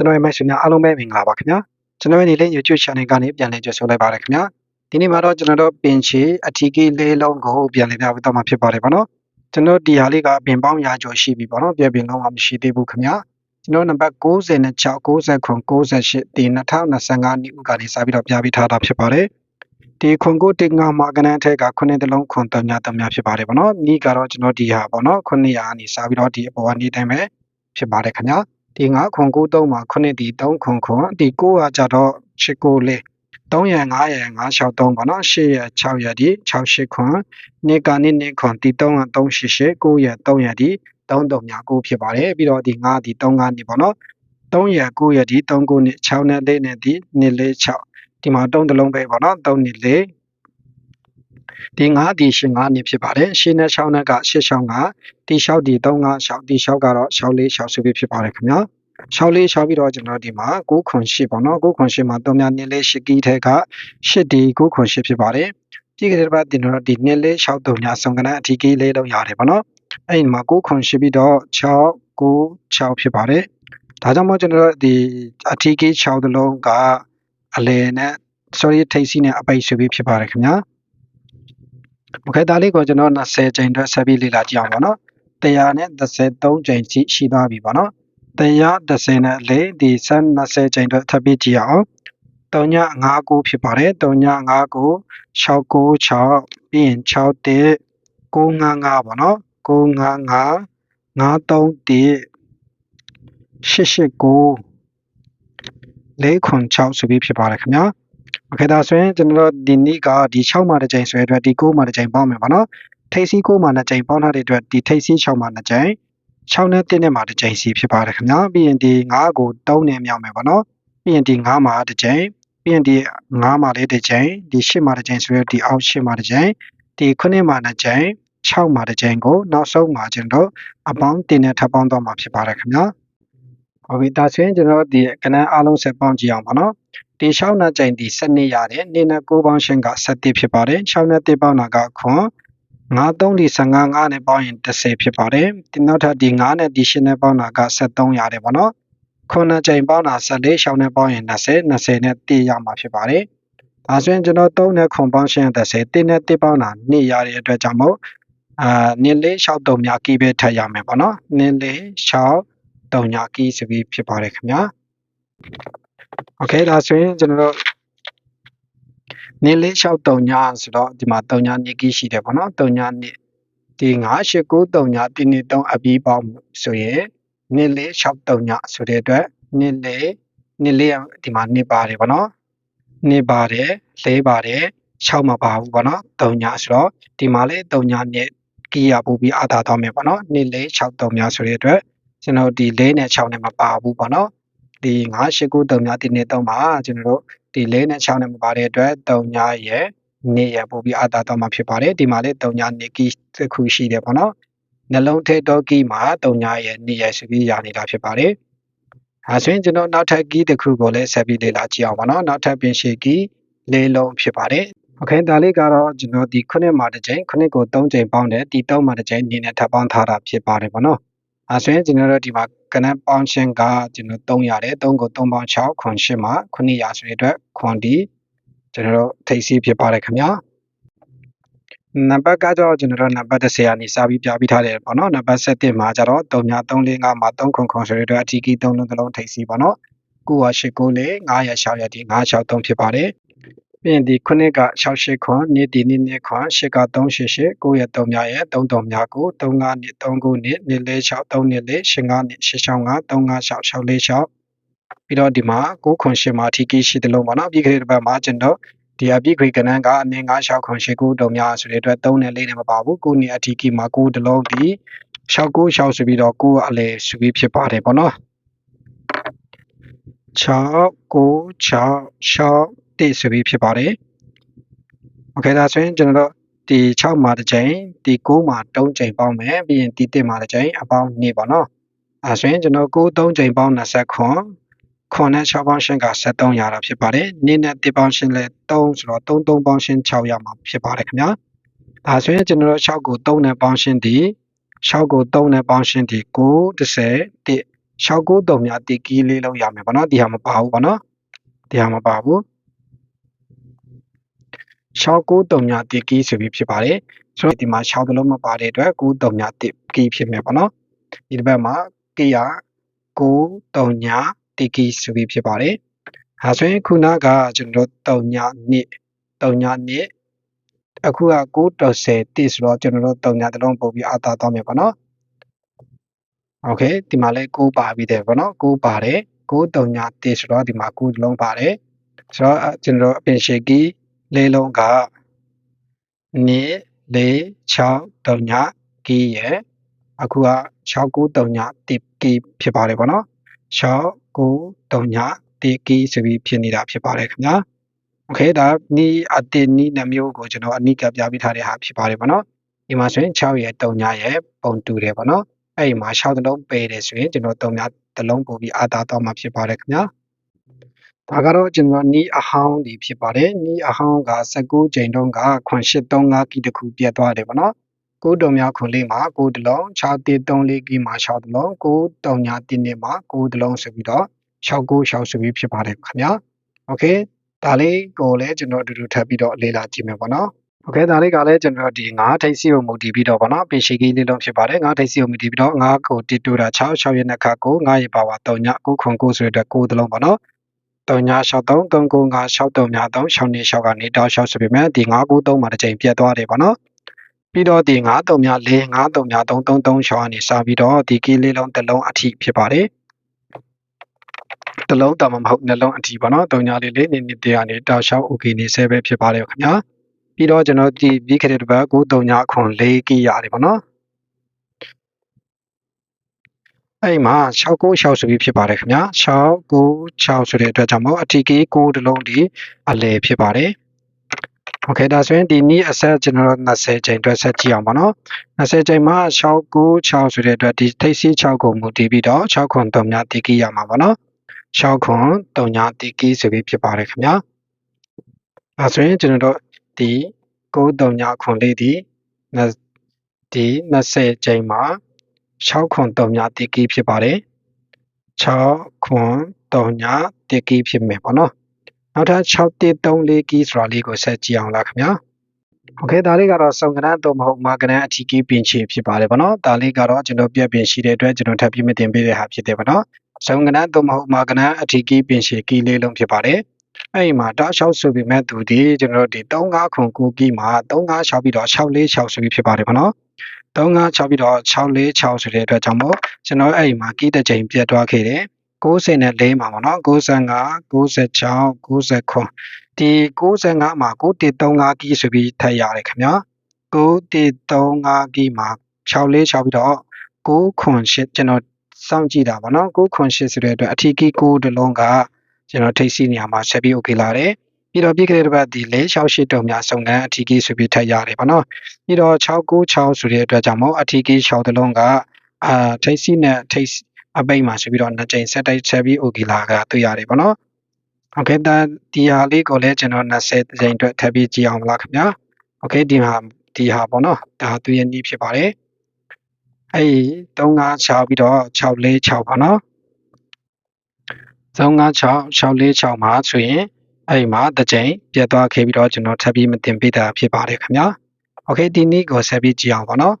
ကျွန်တော်ရဲ့မိတ်ဆွေများအားလုံးပဲမင်္ဂလာပါခင်ဗျာကျွန်တော်ရဲ့နေလေး YouTube channel ကနေပြန်လည်ကြိုဆိုလိုက်ပါရခင်ဗျာဒီနေ့မှာတော့ကျွန်တော်တို့ပင်ချီအထီးကြီးလေးလုံးကိုပြန်လည်ပြပေးတော့မှာဖြစ်ပါတယ်ဗောနော်ကျွန်တော်ဒီဟာလေးကပင်ပေါင်းရာကျော်ရှိပြီဗောနော်ပြပင်လုံးကမရှိသေးဘူးခင်ဗျာကျွန်တော်နံပါတ်96 99 98ဒီ2025နှစ်ဦးကနေစပြီးတော့ပြပေးထားတာဖြစ်ပါတယ်ဒီခွန်ကိုတင်ငါမှာကနန်းထက်ကခုနှစ်တလုံးခွန်တညာတညာဖြစ်ပါတယ်ဗောနော်ဤကတော့ကျွန်တော်ဒီဟာဗောနော်ခုနှစ်ရာကနေစပြီးတော့ဒီအပေါ်ကနေတိုင်းပဲဖြစ်ပါတယ်ခင်ဗျာ ဒီ9ခွန်93မှာ9ဒီ3ခွန်ခွန်ဒီ9ကကြတော့8ကိုလေး3ရယ်9ရယ်963ပေါ့နော်8ရယ်6ရယ်ဒီ68ခွန်နေကနေ့နေ့ခွန်ဒီ3က388 9ရယ်3ရယ်ဒီ3359ဖြစ်ပါတယ်ပြီးတော့ဒီ9ဒီ3ကနေပေါ့နော်3ရယ်9ရယ်ဒီ3ကိုနဲ့6နဲ့4နဲ့ဒီ2 4 6ဒီမှာ3တလုံးပဲပေါ့နော်3နဲ့4 ဒီ9ဒီ8 9နေဖြစ်ပါတယ်8နဲ့6နဲ့က8 6 9ဒီ6ဒီ3 9 6ဒီ6ကတော့6 4 6ဆိုပြီးဖြစ်ပါတယ်ခင်ဗျာ6လေး6ပြီးတော့ကျွန်တော်ဒီမှာ9ခွန်8ပေါ့နော်9ခွန်8မှာ3များနည်းလေး8ကီးထဲက8ဒီ9ခွန်8ဖြစ်ပါတယ်ဒီကနေ့ပါတင်တော့ဒီနည်းလေး6တုံညာဆုံးကနအထီးကီးလေးတော့ရတယ်ပေါ့နော်အဲ့ဒီမှာ9ခွန်8ပြီးတော့6 9 6ဖြစ်ပါတယ်ဒါကြောင့်မို့ကျွန်တော်ဒီအထီးကီး6တလုံးကအလဲနဲ့ sorry ထိပ်စီးနဲ့အပိတ်ဆိုပြီးဖြစ်ပါတယ်ခင်ဗျာ ။ Okay ဒါလေးကိုကျွန်တော်20ချိန်အတွက်ဆက်ပြီးလေ့လာကြည့်အောင်ပေါ့နော်။133ချိန်ရှိရှိသွားပြီပေါ့နော်။130နဲ့4ဒီ20ချိန်အတွက်ထပ်ပြီးကြည့်အောင်။3959ဖြစ်ပါတယ်3959 696ပြီးရင်61 955ပေါ့နော်955 931 889 496ဆိုပြီးဖြစ်ပါတယ်ခင်ဗျာ။ โอเคဒါဆိုရင်ကျွန်တော်ဒီနေ့ကဒီ6မှာတစ်ချိန်ဆွဲအတွက်ဒီ9မှာတစ်ချိန်ပေါင်းမယ်ပေါ့နော်ထိပ်စီး9မှာနှစ်ချိန်ပေါင်းထားတဲ့အတွက်ဒီထိပ်စီး6မှာနှစ်ချိန်6နဲ့1နဲ့မှာတစ်ချိန်စီဖြစ်ပါတယ်ခင်ဗျာပြီးရင်ဒီ9ကို3နဲ့မြောက်မယ်ပေါ့နော်ပြီးရင်ဒီ9မှာတစ်ချိန်ပြီးရင်ဒီ9မှာလေးတစ်ချိန်ဒီ10မှာတစ်ချိန်ဆိုရဒီအောက်10မှာတစ်ချိန်ဒီ9မှာတစ်ချိန်6မှာတစ်ချိန်ကိုနောက်ဆုံးမှာကျွန်တော်အပေါင်းတင်နဲ့ထပ်ပေါင်းတော့မှာဖြစ်ပါတယ်ခင်ဗျာ ဟုတ်ပြီဒါဆိုရင်ကျွန်တော်ဒီကဏ္ဍအားလုံးဆက်ပေါင်းကြည့်အောင်ပါနော်ဒီ6နဲ့ချိန်ဒီ7ရတယ်နေနဲ့9ပေါင်းရှင်းက7ဖြစ်ပါတယ်6နဲ့1ပေါင်းတာကခွန်9 3ဒီ15 9နဲ့ပေါင်းရင်10ဖြစ်ပါတယ်ဒီနောက်ထပ်ဒီ9နဲ့ဒီ8နဲ့ပေါင်းတာက73ရတယ်ပေါ့နော်ခုနှစ်ချိန်ပေါင်းတာ14ရှောင်းနဲ့ပေါင်းရင်20 20နဲ့1ရမှာဖြစ်ပါတယ်ဒါဆိုရင်ကျွန်တော်3နဲ့ခွန်ပေါင်းရှင်း30 1နဲ့1ပေါင်းတာ2ရတဲ့အတွက်ကြောင့်မို့အာနင်းလေး6တုံညာကီးပဲထပ်ရမယ်ပေါ့နော်နင်းလေး6 တုံညာကီးဆိုပြီးဖြစ်ပါတယ်ခင်ဗျာโอเคဒါဆိုရင်ကျွန်တော်တို့နေလေး6တုံညာဆိုတော့ဒီမှာတုံညာနေကီးရှိတယ်ပေါ့နော်တုံညာနေဒီ989တုံညာဒီနေ့3အပြီးပေါင်းဆိုရင်နေလေး6တုံညာဆိုတဲ့အတွက်နေလေးနေလေးဒီမှာနေပါတယ်ပေါ့နော်နေပါတယ်လဲပါတယ်6မှာပါဘူးပေါ့နော်တုံညာဆိုတော့ဒီမှာလေးတုံညာနဲ့ကီးရပို့ပြီးအာသာသွားမယ်ပေါ့နော်နေလေး6တုံညာဆိုတဲ့အတွက် ကျွန်တော်ဒီလဲနဲ့6နဲ့မပါဘူးပေါ့နော်ဒီ989တုံညာဒီနေ့3မှာကျွန်တော်တို့ဒီလဲနဲ့6နဲ့မပါတဲ့အတွက်တုံညာရဲ့နေရပို့ပြီးအာသာတော့မှာဖြစ်ပါတယ်ဒီမှာလေးတုံညာနေကီတစ်ခုရှိတယ်ပေါ့နော်နှလုံးထဲတော့ကီမှာတုံညာရဲ့နေရဆိုပြီးရနေတာဖြစ်ပါတယ်အဲဆိုရင်ကျွန်တော်နောက်ထပ်ကီတစ်ခုကိုလည်းဆက်ပြီးလေ့လာကြည့်အောင်ပါနော်နောက်ထပ်ပင်ရှေကီလေးလုံးဖြစ်ပါတယ်โอเคဒါလေးကတော့ကျွန်တော်ဒီခုနှစ်မှာတစ်ချိန်ခုနှစ်ကို3ချိန်ပေါင်းတယ်ဒီ3မှာတစ်ချိန်အနေနဲ့ထပ်ပေါင်းထားတာဖြစ်ပါတယ်ပေါ့နော် အဲဆိုရင်ကျွန်တော်တို့ဒီမှာကနက်ပေါင်းချင်းကကျွန်တော်3ရတယ်3ကို3ပေါင်း6ခွန်8မှာ900ဆိုတဲ့အတွက်ခွန်ဒီကျွန်တော်တို့ထိပ်စီးဖြစ်ပါတယ်ခင်ဗျာနံပါတ်ကတော့ကျွန်တော်တို့နံပါတ်30ကနေစပြီးပြပြီးထားတယ်ပေါ့နော်နံပါတ်7မှာကျတော့3ည345မှာ3ခွန်ခွန်ဆိုတဲ့အတွက်အထီးကီ3လုံးတစ်လုံးထိပ်စီးပေါ့နော်9ရ8 9လေ9ရ6ရဒီ963ဖြစ်ပါတယ် ပြီးရင်ဒီခုနှစ်က68ခွန်နေ့ဒီနေ့နေ့ခွန်8က388 9ရ3များရဲ့3တော်များကို35နှစ်39နှစ်နေ့လေး6 3နှစ်လေး85နှစ်665 356 646ပြီးတော့ဒီမှာ9ခွန်8မှာအထီးကီရှိသလုံးပေါ့နော်ပြီးခဲ့တဲ့ဘက်မှာကျွန်တော်ဒီအပြည့်ခွေကနန်းကအနည်း96ခွန်8ခုတုံများဆိုတဲ့အတွက်3နဲ့4နဲ့မပါဘူး9နှစ်အထီးကီမှာ9တလုံးဒီ69 6ဆိုပြီးတော့9အလဲဆိုပြီးဖြစ်ပါတယ်ပေါ့နော်6 9 6 6 တိဆိုပြီးဖြစ်ပါတယ်။ Okay ဒါဆိုရင်ကျွန်တော်တို့ဒီ6မှာတစ်ချိန်ဒီ9မှာ3ချိန်ပေါင်းမယ်ပြီးရင်ဒီ1မှာတစ်ချိန်အပေါင်း2ပေါ့နော်။အဲဆိုရင်ကျွန်တော်9 3ချိန်ပေါင်း20ခွန်ခွန်နဲ့6ပေါင်းရှင်းက73ရတာဖြစ်ပါတယ်။2နဲ့1ပေါင်းရှင်းလဲ3ဆိုတော့3 3ပေါင်းရှင်း6ရမှာဖြစ်ပါတယ်ခင်ဗျာ။ဒါဆိုရင်ကျွန်တော်တို့6ကို3နဲ့ပေါင်းရှင်းဒီ6ကို3နဲ့ပေါင်းရှင်းဒီ9 10 1 69မြတီကီလေးလုံးရမယ်ပေါ့နော်ဒီဟာမပါဘူးပေါ့နော်ဒီဟာမပါဘူး 69မြတီကီဆိုပြီးဖြစ်ပါတယ်ဆိုတော့ဒီမှာ6တလုံးမပါတဲ့အတွက်93မြတီကီဖြစ်မယ်ပေါ့နော်ဒီတစ်ပတ်မှာကီယာ93မြတီကီဆိုပြီးဖြစ်ပါတယ်ဟာဆိုရင်ခုနကကျွန်တော်တို့3ညနှစ်3ညနှစ်အခုက930တိဆိုတော့ကျွန်တော်တို့3ညတလုံးပို့ပြီးအာသာသွားမယ်ပေါ့နော်โอเคဒီမှာလဲ9ပါပြီးတယ်ပေါ့နော်9ပါတယ်9 3ညတိဆိုတော့ဒီမှာ9တလုံးပါတယ်ဆိုတော့ကျွန်တော်တို့အပင်ရှေကီ လေးလုံးက2 4 6 3ညကီရဲ့အခုက6 9 3ညတိကီဖြစ်ပါတယ်ပေါ့နော်6 9 3ညတေကီဆိုပြီးဖြစ်နေတာဖြစ်ပါတယ်ခင်ဗျာโอเคဒါနီးအတင်နီးနှမျိုးကိုကျွန်တော်အနိကပြပေးထားတဲ့ဟာဖြစ်ပါတယ်ပေါ့နော်ဒီမှာဆိုရင်6ရဲ့3ညရဲ့ပုံတူတယ်ပေါ့နော်အဲ့ဒီမှာ6တလုံးပယ်တယ်ဆိုရင်ကျွန်တော်3ညတလုံးပို့ပြီးအာသာတော့မှာဖြစ်ပါတယ်ခင်ဗျာ ဒါကတော့ကျွန်တော်နီးအဟောင်းဒီဖြစ်ပါတယ်နီးအဟောင်းက19ချိန်တုန်းက9835ကီတခုပြတ်သွားတယ်ပေါ့နော်ကိုတုံများခွန်လေးမှာကိုတလုံး6334ကီမှာ6တလုံးကိုတုံညာတင်းနေမှာကိုတလုံးဆိုပြီးတော့6960ဆိုပြီးဖြစ်ပါတယ်ခင်ဗျာโอเคဒါလေးကိုလည်းကျွန်တော်အတူတူထပ်ပြီးတော့လေ့လာကြည့်မယ်ပေါ့နော်โอเคဒါလေးကလည်းကျွန်တော်ဒီ9ထိပ်စီကိုမူတည်ပြီးတော့ပေါ့နော်ပင်ရှိကြီးလေးလုံးဖြစ်ပါတယ်9ထိပ်စီကိုမူတည်ပြီးတော့9ကိုတီတူတာ6 6ရက်နှစ်ခါကို9ရက်ပါဝါ3ည9ခွန်9ဆိုတဲ့9တလုံးပေါ့နော် 3ည63 39 5 63ည3 6နေ6ကနေတောက်6ဆိုပေမဲ့ဒီ9 9 3မှာတစ်ချိန်ပြတ်သွားတယ်ပေါ့နော်ပြီးတော့ဒီ9 3ည4 9 3ည3 3 3 6ကနေစပြီးတော့ဒီကီးလေးလုံးတစ်လုံးအထိဖြစ်ပါတယ်တစ်လုံးတာမဟုတ်နှလုံးအထိပေါ့နော်တုံညာလေးလေးနေနေတရားနေတောက်လျှောက် okay နေဆဲပဲဖြစ်ပါတယ်ခင်ဗျာပြီးတော့ကျွန်တော်ဒီပြီးခဲ့တဲ့တစ်ပတ်ကိုတုံညာခွန်၄ကီရတယ်ပေါ့နော် အဲ့မှာ696ဆိုပြီးဖြစ်ပါတယ်ခင်ဗျာ696ဆိုတဲ့အတွက်ကြောင့်မို့အထီကီ6တလုံးဒီအလဲဖြစ်ပါတယ်โอเคဒါဆိုရင်ဒီနေ့အဆက်ကျွန်တော်တို့20ချိန်အတွက်ဆက်ကြည့်အောင်ပါနော်20ချိန်မှာ696ဆိုတဲ့အတွက်ဒီထိပ်စီး6ကိုမူတည်ပြီးတော့6ခွန်3ညတီးကြည့်ရမှာပါနော်6ခွန်3ညတီကီဆိုပြီးဖြစ်ပါတယ်ခင်ဗျာအဲဆိုရင်ကျွန်တော်တို့ဒီ9 3ညခွန်လေးဒီဒီ20ချိန်မှာ 6ခွန်3ညတီကီဖြစ်ပါတယ်6ခွန်3ညတီကီဖြစ်မယ်ပေါ့နော်နောက်ထပ်6134ကီဆိုတာလေးကိုဆက်ကြည့်အောင်လားခင်ဗျာโอเคဒါလေးကတော့စုံကနန်းတော့မဟုတ်မာကနန်းအထီးကီးပင်ချေဖြစ်ပါတယ်ဗောနော်ဒါလေးကတော့ကျွန်တော်ပြက်ပင်ရှိတဲ့အတွက်ကျွန်တော်ထပ်ပြီးမတင်ပေးတဲ့ဟာဖြစ်တယ်ဗောနော်စုံကနန်းတော့မဟုတ်မာကနန်းအထီးကီးပင်ချေကီးလေးလုံးဖြစ်ပါတယ်အဲ့ဒီမှာတောက်လျှောက်ဆိုပြီးမဲ့သူဒီကျွန်တော်တို့ဒီ35ခွန်9ကီးမှာ35ပြီးတော့646ဆိုပြီးဖြစ်ပါတယ်ဗောနော် 35ပြီးတော့646ဆိုတဲ့အတွက်ကြောင့်မို့ကျွန်တော်အဲ့ဒီမှာကီးတစ်ချိန်ပြတ်သွားခဲ့တယ်94မှာပေါ့နော်95 96 99ဒီ95မှာ9135ကီးဆိုပြီးထပ်ရတယ်ခင်ဗျာ9135ကီးမှာ646ပြီးတော့908ကျွန်တော်စောင့်ကြည့်တာပေါ့နော်908ဆိုတဲ့အတွက်အထီးကီး9တလုံးကကျွန်တော်ထိတ်စီနေရာမှာဆက်ပြီး okay လာတယ် ပြီးတော့ပြည့်ခဲ့တဲ့တစ်ပတ်ဒီ468တုံများစုံကန်းအထီးကီးဆိုပြီးထပ်ရတယ်ပေါ့နော်ပြီးတော့696ဆိုတဲ့အတွက်ကြောင့်မို့အထီးကီး6တလုံးကအာထိတ်စီနဲ့ထိတ်အပိတ်မှာဆိုပြီးတော့နှစ်ကြိမ်ဆက်တိုက်ဆက်ပြီး okay လာကတွေ့ရတယ်ပေါ့နော်โอเคဒါဒီဟာလေးကိုလည်းကျွန်တော်20ကြိမ်အတွက်ထပ်ပြီးကြည့်အောင်လားခင်ဗျာโอเคဒီဟာဒီဟာပေါ့နော်ဒါသူရဲ့နီးဖြစ်ပါတယ်အဲ့356ပြီးတော့646ပါနော်356 646မှာဆိုရင် အဲ့ဒီမှာတစ်ချိန်ပြတ်သွားခဲ့ပြီးတော့ကျွန်တော်ထပ်ပြီးမတင်ပေးတာဖြစ်ပါတယ်ခင်ဗျာ Okay ဒီနည်းကိုဆက်ပြီးကြည့်အောင်ပါနော်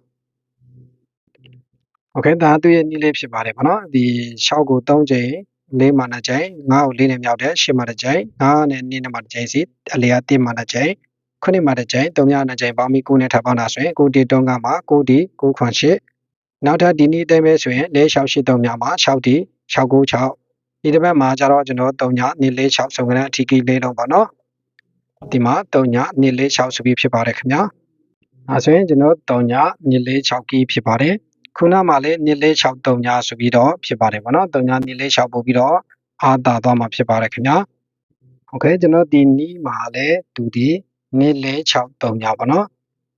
Okay ဒါသူရဲ့နည်းလေးဖြစ်ပါတယ်ပေါ့နော်ဒီ6ကို3ချိန်လေးမှနှစ်ချိန်9ကို4နဲ့မြောက်တယ်10မှတစ်ချိန်9နဲ့2နဲ့မှတစ်ချိန်စီအလျာ1မှနှစ်ချိန်ခုနှစ်မှတစ်ချိန်သုံးမှနှစ်ချိန်ပေါင်းပြီး9နဲ့ထပ်ပေါင်းတာဆိုရင်9ဒီ3ကမှ9ဒီ9ခွန်8နောက်ထပ်ဒီနည်းအတိုင်းပဲဆိုရင်၄6 8 3မြောက်မှာ6ဒီ696 ဒီတစ်ပတ်မှာကျတော့ကျွန်တော်3ညနေ4 6စုံကနအထီးကြီးလေးလုံးပေါ့နော်ဒီမှာ3ညနေ4 6ဆိုပြီးဖြစ်ပါတယ်ခင်ဗျာအဲဆိုရင်ကျွန်တော်3ညနေ4 6ကြီးဖြစ်ပါတယ်ခုနမှလည်း2လေး6 3ညဆိုပြီးတော့ဖြစ်ပါတယ်ပေါ့နော်3ည2လေး6ပို့ပြီးတော့အာတာသွားမှာဖြစ်ပါတယ်ခင်ဗျာโอเคကျွန်တော်ဒီနီးမှာလည်းသူဒီ2လေး6 3ညပေါ့နော်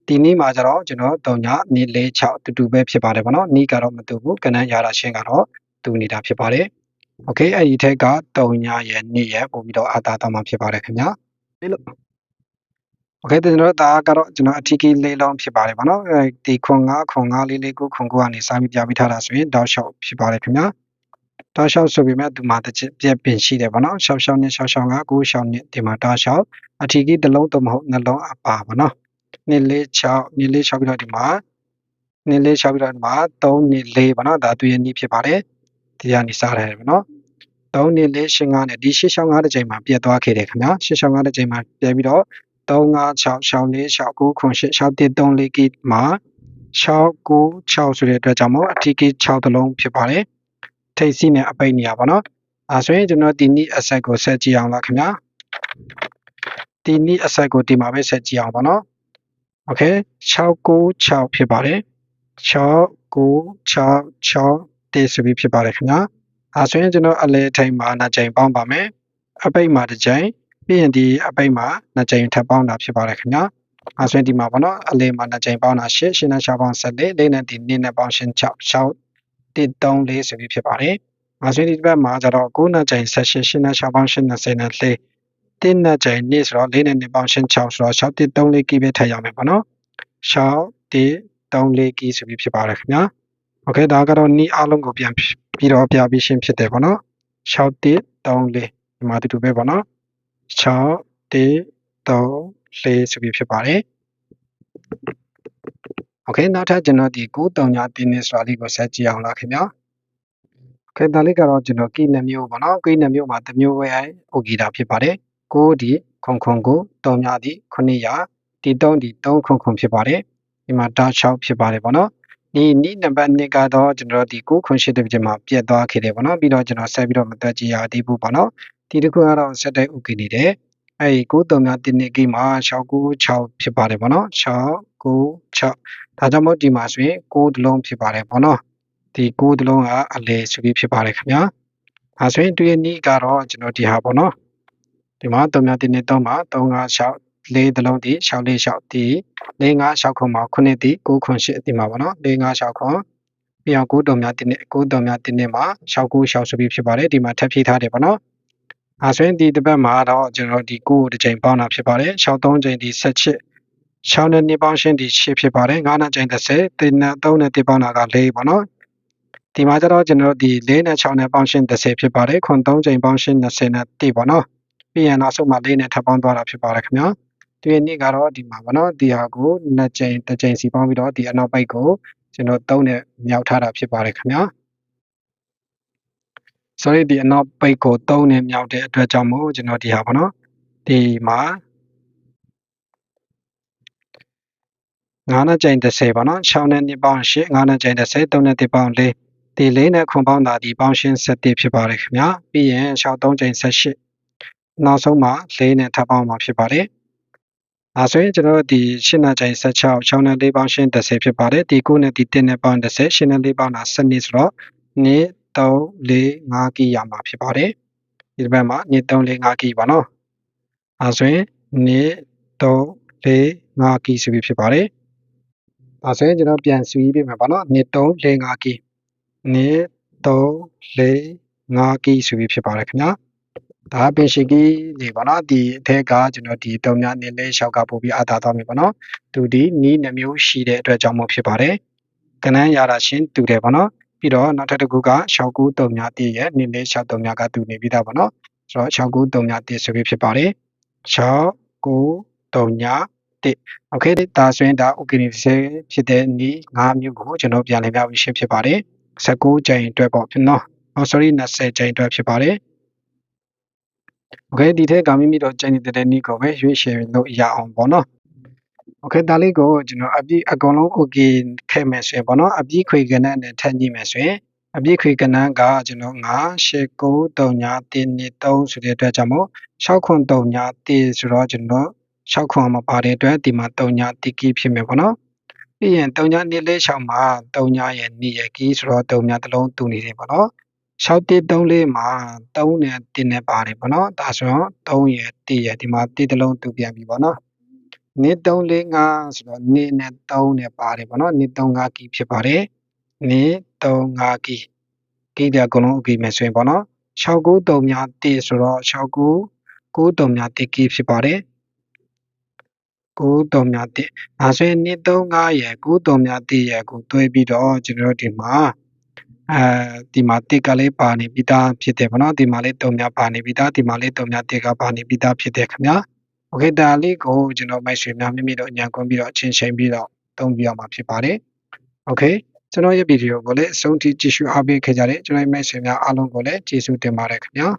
ဒီနီးမှာကျတော့ကျွန်တော်3ည2လေး6တူတူပဲဖြစ်ပါတယ်ပေါ့နော်နီးကတော့မတူဘူးကနန်းရတာရှင်းကတော့တူနေတာဖြစ်ပါတယ် โอเคအဲ့ဒီထက်က3ညရဲ့2ရဲ့ပို့ပြီးတော့အာတာသွားမှာဖြစ်ပါတယ်ခင်ဗျာโอเคကျွန်တော်ဒါကတော့ကျွန်တော်အထီးကြီးလေးလုံးဖြစ်ပါတယ်ဗောနော်ဒီခွန်9ခွန်9လေးလေးကိုခွန်9ကနေစာပြီးပြပေးထားတာဆိုရင်တောက်လျှောက်ဖြစ်ပါတယ်ခင်ဗျာ တောက်လျှောက်ဆိုပေမဲ့သူမှာတစ်ချက်ပြက်ပင်ရှိတယ်ပေါ့နော်ရှောက်ရှောက်နဲ့ရှောက်ရှောက်ကကိုရှောက်နဲ့ဒီမှာတောက်လျှောက်အထီကြီးတစ်လုံးတော့မဟုတ်နှလုံးအပါပေါ့နော်နှစ်လေး6နှစ်လေး6ပြီးတော့ဒီမှာနှစ်လေး6ပြီးတော့ဒီမှာ3နှစ်4ပေါ့နော်ဒါသူရဲ့နည်းဖြစ်ပါတယ်ဒီကနေစားရတယ်ပေါ့နော် 3နှစ်4 8 5နဲ့ဒီ8 6 5တစ်ချိန်မှာပြတ်သွားခဲ့တယ်ခင်ဗျာ8 6 5တစ်ချိန်မှာပြတ်ပြီးတော့3 5 6 6 4 6 9 9 8 6 1 3 4ကီမှာ6 9 6ဆိုတဲ့အတွက်ကြောင့်မို့အထီကြီး6တလုံးဖြစ်ပါတယ်ထိတ်စီနဲ့အပိတ်နေရပါတော့အဲဆိုရင်ကျွန်တော်ဒီနီးအဆက်ကိုဆက်ကြည့်အောင်လားခင်ဗျာဒီနီးအဆက်ကိုဒီမှာပဲဆက်ကြည့်အောင်ပါနော်โอเค696ဖြစ်ပါတယ်696တေးဆိုပြီးဖြစ်ပါတယ်ခင်ဗျာ အဲဆိုရင်ကျွန်တော်အလဲထိန်မှာနှစ်ကြိမ်ပေါင်းပါမယ်အပိတ်မှာတစ်ကြိမ်ပြီးရင်ဒီအပိတ်မှာနှစ်ကြိမ်ထပ်ပေါင်းတာဖြစ်ပါတယ်ခင်ဗျာအဲဆိုရင်ဒီမှာပေါ့နော်အလဲမှာနှစ်ကြိမ်ပေါင်းတာ8 8နဲ့6ပေါင်း14လေးနဲ့ဒီ2နဲ့ပေါင်းရှင်း6 6 1 3 4ဆိုပြီးဖြစ်ပါတယ်။အဲဆိုရင်ဒီဘက်မှာကျတော့9နဲ့ချိန်18 8နဲ့6ပေါင်း8 20နဲ့4တင်းနဲ့ချိန်2ဆိုတော့4နဲ့2ပေါင်း8 6ဆိုတော့6 1 3 4ကီးပဲထည့်ရမယ်ပေါ့နော်။6 1 3 4ကီးဆိုပြီးဖြစ်ပါတယ်ခင်ဗျာ။ Okay ဒါကတော့နီးအားလုံးကိုပြန် ပြီးတော့ပြပြီးရှင်းဖြစ်တယ်ပေါ့နော်။6 1 3 4ဒီမှာတူတူပဲပေါ့နော်။6 1 3 4ဆိုပြီးဖြစ်ပါတယ်။ Okay နောက်ထပ်ကျွန်တော်ဒီ9 3ညာတင်းနေဆိုတာလေးကိုဆက်ကြည့်အောင်လားခင်ဗျာ။ Okay ဒါလေးကတော့ကျွန်တော်ကီနှမျိုးပေါ့နော်။ကီနှမျိုးမှာတစ်မျိုးပဲအိုဂီတာဖြစ်ပါတယ်။9ဒီခွန်ခွန်ကို3ညာဒီ900ဒီ3ဒီ3ခွန်ခွန်ဖြစ်ပါတယ်။ဒီမှာတာ6ဖြစ်ပါတယ်ပေါ့နော်။ ဒီနီးနံပါတ်2ကတော့ကျွန်တော်ဒီ9ခွန်8တပြည့်မှာပြတ်သွားခဲ့တယ်ပေါ့နော်။ပြီးတော့ကျွန်တော်ဆက်ပြီးတော့မတက်ကြည့်ရသေးဘူးပေါ့နော်။ဒီတစ်ခုကတော့ဆက်တဲ့ဥကီနေတယ်။အဲဒီ9 3ညာတင်းနေကီမှာ696ဖြစ်ပါတယ်ပေါ့နော်။6 9 6ဒါကြောင့်မို့ဒီမှာဆိုရင်6တလုံးဖြစ်ပါတယ်ပေါ့နော်ဒီ6တလုံးကအလဲဆိုပြီးဖြစ်ပါတယ်ခင်ဗျာအဲဆိုရင်သူရဲ့နီးကတော့ကျွန်တော်ဒီဟာပေါ့နော်ဒီမှာ3များတင်းနေ3မှာ356 4တလုံးဒီ6 4 6ဒီ 4 5 6ခုမှာ9ဒီ9ခွန်8ဒီမှာပေါ့နော်4 5 6ခွန်ပြီးအောင်9တုံများတင်းနေ9တုံများတင်းနေမှာ6 9 6ဆိုပြီးဖြစ်ပါတယ်ဒီမှာထပ်ဖြည့်ထားတယ်ပေါ့နော်အဲဆိုရင်ဒီတစ်ပတ်မှာတော့ကျွန်တော်ဒီ9ကိုတစ်ချိန်ပေါင်းတာဖြစ်ပါတယ်6 3ချိန်ဒီ18 6နဲ့2ပေါင်းရှင်းဒီ8ဖြစ်ပါတယ်9နဲ့ချိန်30 3နဲ့3နဲ့1ပေါင်းတာက4ပေါ့နော်ဒီမှာကျတော့ကျွန်တော်ဒီ4နဲ့6နဲ့ပေါင်းရှင်း30ဖြစ်ပါတယ်ခွန်3ချိန်ပေါင်းရှင်း20နဲ့1ပေါ့နော်ပြီးရင်နောက်ဆုံးမှာ4နဲ့ထပ်ပေါင်းသွားတာဖြစ်ပါတယ်ခင်ဗျာ ဒီနေ့ကတော့ဒီမှာပေါ့နော်ဒီဟာကို2ချိန်တစ်ချိန်စီပေါင်းပြီးတော့ဒီအနောက်ဘက်ကိုကျွန်တော်3နဲ့မြောက်ထားတာဖြစ်ပါတယ်ခင်ဗျာ sorry ဒီအနောက်ပိတ်ကို3နဲ့မြောက်တဲ့အတွက်ကြောင့်မို့ကျွန်တော်ဒီဟာပေါ့နော်ဒီမှာ9နဲ့ကြိမ်30ပေါ့နော်6နဲ့2ပေါင်း8 9နဲ့ကြိမ်30 3နဲ့1ပေါင်း4ဒီ4နဲ့ခွန်ပေါင်းတာဒီပေါင်းရှင်း7ဖြစ်ပါတယ်ခင်ဗျာပြီးရင်6 3ကြိမ်18နောက်ဆုံးမှာ4နဲ့ထပ်ပေါင်းမှာဖြစ်ပါတယ် အဲဆိုရင်ကျွန်တော်တို့ဒီ8နဲ့ကြိမ်16 6နဲ့4ပေါင်းရှင်း30ဖြစ်ပါတယ်ဒီ9နဲ့ဒီ1နဲ့ပေါင်း30 8နဲ့4ပေါင်းတာ7နှစ်ဆိုတော့2 3 4 5ကီရမှာဖြစ်ပါတယ်ဒီဘက်မှာ2 3 4 5ကီပါနော်အဲဆိုရင်2 3 4 5ကီဆိုပြီးဖြစ်ပါတယ်ဒါဆိုရင်ကျွန်တော်ပြန်ဆွေးပေးမယ်ပေါ့နော်2 3 4 5ကီ2 3 4 5ကီဆိုပြီးဖြစ်ပါတယ်ခင်ဗျာ ဒါပင်ရှိကီနေပါတော့ဒီအထက်ကကျွန်တော်ဒီတုံများနေလေးလျှောက်ကပို့ပြီးအာသာသွားပြီပေါ့နော်သူဒီနီးနှမျိုးရှိတဲ့အတွက်ကြောင့်မို့ဖြစ်ပါတယ်ကနန်းရတာရှင်းတူတယ်ပေါ့နော်ပြီးတော့နောက်ထပ်တစ်ခုက69တုံများတည်ရဲ့နေလေး6တုံများကတူနေပြီးသားပေါ့နော်ဆိုတော့69တုံများတည်ဆိုပြီးဖြစ်ပါတယ်69တုံများတစ်โอเคဒါဆိုရင်ဒါ organization ဖြစ်တဲ့နီး5မျိုးကိုကျွန်တော်ပြန်လည်ပြပြီးရှင်းဖြစ်ပါတယ်19ကြိမ်အတွက်ပေါ့ဖြစ်နော်။ oh sorry 20ကြိမ်အတွက်ဖြစ်ပါတယ်။ okay ဒီထက်ကမိမိတို့ကြိမ်နေတဲ့နီးကိုပဲရွေးချယ်လို့ရအောင်ပေါ့နော်။ okay ဒါလေးကိုကျွန်တော်အပြည့်အကုန်လုံး okay ခဲ့မယ်ဆိုရင်ပေါ့နော်အပြည့်ခွေကနန်းနဲ့ထပ်ညှိမယ်ဆိုရင်အပြည့်ခွေကနန်းကကျွန်တော်9 8 9 3 3 2 3ဆိုတဲ့အတွက်ကြောင့်မို့6ခွန်3ည1ဆိုတော့ကျွန်တော်6ခွန်မှာပါတဲ့အတွက်ဒီမှာ3ညတိကီဖြစ်မယ်ပေါ့နော်ပြီးရင်3ည2လေး6မှာ3ညရဲ့2ရဲ့ကီဆိုတော့3ညတစ်လုံးတူနေတယ်ပေါ့နော် 6134မှာ3နဲ့1နဲ့ပါတယ်ပေါ့နော်ဒါဆိုတော့3ရဲ့1ရဲ့ဒီမှာ1တစ်လုံးတူပြန်ပြီပေါ့နော်2 345ဆိုတော့2နဲ့3နဲ့ပါတယ်ပေါ့နော်2 35ကီဖြစ်ပါတယ်2 35ကီကီတဲ့အကုန်လုံးအပြီးမယ်ဆိုရင်ပေါ့နော်69 3ည1ဆိုတော့69 9 3ည1ကီဖြစ်ပါတယ်9တုံများ1ဒါဆိုရင်2 3 5ရဲ့9တုံများ1ရဲ့ကိုတွဲပြီးတော့ကျွန်တော်တို့ဒီမှာ အဲဒီမှာတစ်ကလေးပါနေပြီးသားဖြစ်တယ်ဗောနော်ဒီမှာလေးတုံများပါနေပြီးသားဒီမှာလေးတုံများတစ်ကပါနေပြီးသားဖြစ်တယ်ခင်ဗျာโอเคဒါလေးကိုကျွန်တော်မိုက်ဆွေများမိမိတို့အညာကွန်ပြီးတော့အချင်းချင်းပြီးတော့သုံးပြရမှာဖြစ်ပါတယ်โอเคကျွန်တော်ရဲ့ဗီဒီယိုကိုလည်းအဆုံးထိကြည့်ရှုအားပေးခဲ့ကြတဲ့ကျွန်တော်ရဲ့မိတ်ဆွေများအားလုံးကိုလည်းကျေးဇူးတင်ပါတယ်ခင်ဗျာ